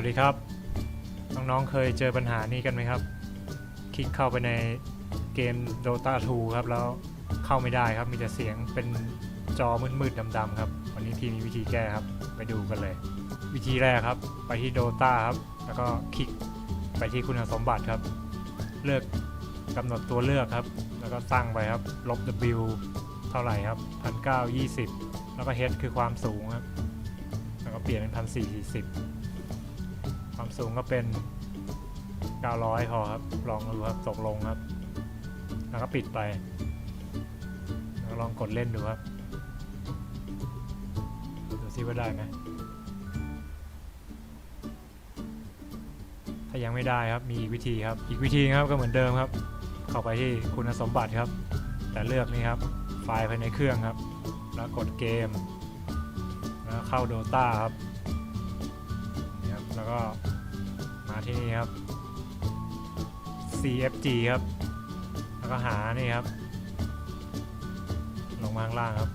วัสดีครับ น้องๆเคยเจอปัญหานี้กันไหมครับ คลิกเข้าไปในเกม Dota 2 ครับ แล้วเข้าไม่ได้ครับ มีแต่เสียงเป็นจอมืดๆดำๆครับ วันนี้พี่มีวิธีแก้ครับ ไปดูกันเลย วิธีแรกครับ ไปที่ Dota ครับ แล้วก็คลิกไปที่คุณสมบัติครับ เลือกกำหนดตัวเลือกครับ แล้วก็ตั้งไปครับ ลบ W เท่าไหร่ครับพันเก้ายี่สิบแล้วก็ H คือความสูงครับ แล้วก็เปลี่ยนเป็นพันสี่สี่สิบ ความสูงก็เป็น 900 พอครับ ลองดูครับ ตกลงครับ แล้วก็ปิดไป ลองกดเล่นดูครับ ดูซิว่าได้ไหมถ้ายังไม่ได้ครับ มีอีกวิธีครับ อีกวิธีครับก็เหมือนเดิมครับ เข้าไปที่คุณสมบัติครับ แต่เลือกนี่ครับ ไฟล์ภายในเครื่องครับ แล้วกดเกม แล้วเข้า Dota ครับ แล้วก็มาที่นี่ครับ CFG ครับ แล้วก็หานี่ครับ ลงมาข้างล่างครับ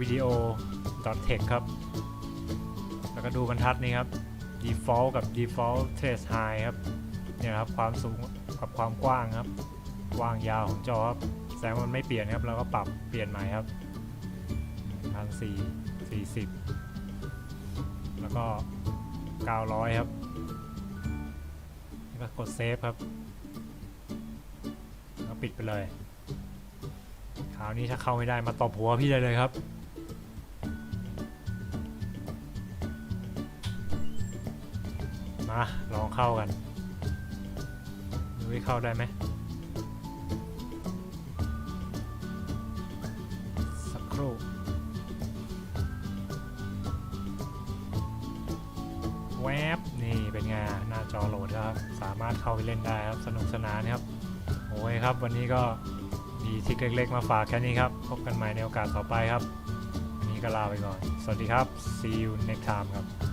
วิดีโอ .text ครับ แล้วก็ดูบรรทัดนี้ครับ default กับ default trace high ครับ เนี่ยครับความสูงกับความกว้างครับ กว้างยาวของจอครับ แสงมันไม่เปลี่ยนครับแล้วก็ปรับเปลี่ยนใหม่ครับพันสี่สี่สิบแล้วก็ 900 ครับแล้วก็กดเซฟครับแล้วปิดไปเลยคราวนี้ถ้าเข้าไม่ได้มาตบหัวพี่ได้เลยครับมาลองเข้ากันดูว่าเข้าได้ไหมสักครู่ แวบนี่เป็นไงหน้าจอโหลดครับ สามารถเข้าไปเล่นได้ครับ สนุกสนานครับโอ้ยครับ วันนี้ก็มีทิกเล็ก ๆ มาฝากแค่นี้ครับ พบกันใหม่ในโอกาสต่อไปครับ วันนี้ก็ลาไปก่อน สวัสดีครับ see you next time ครับ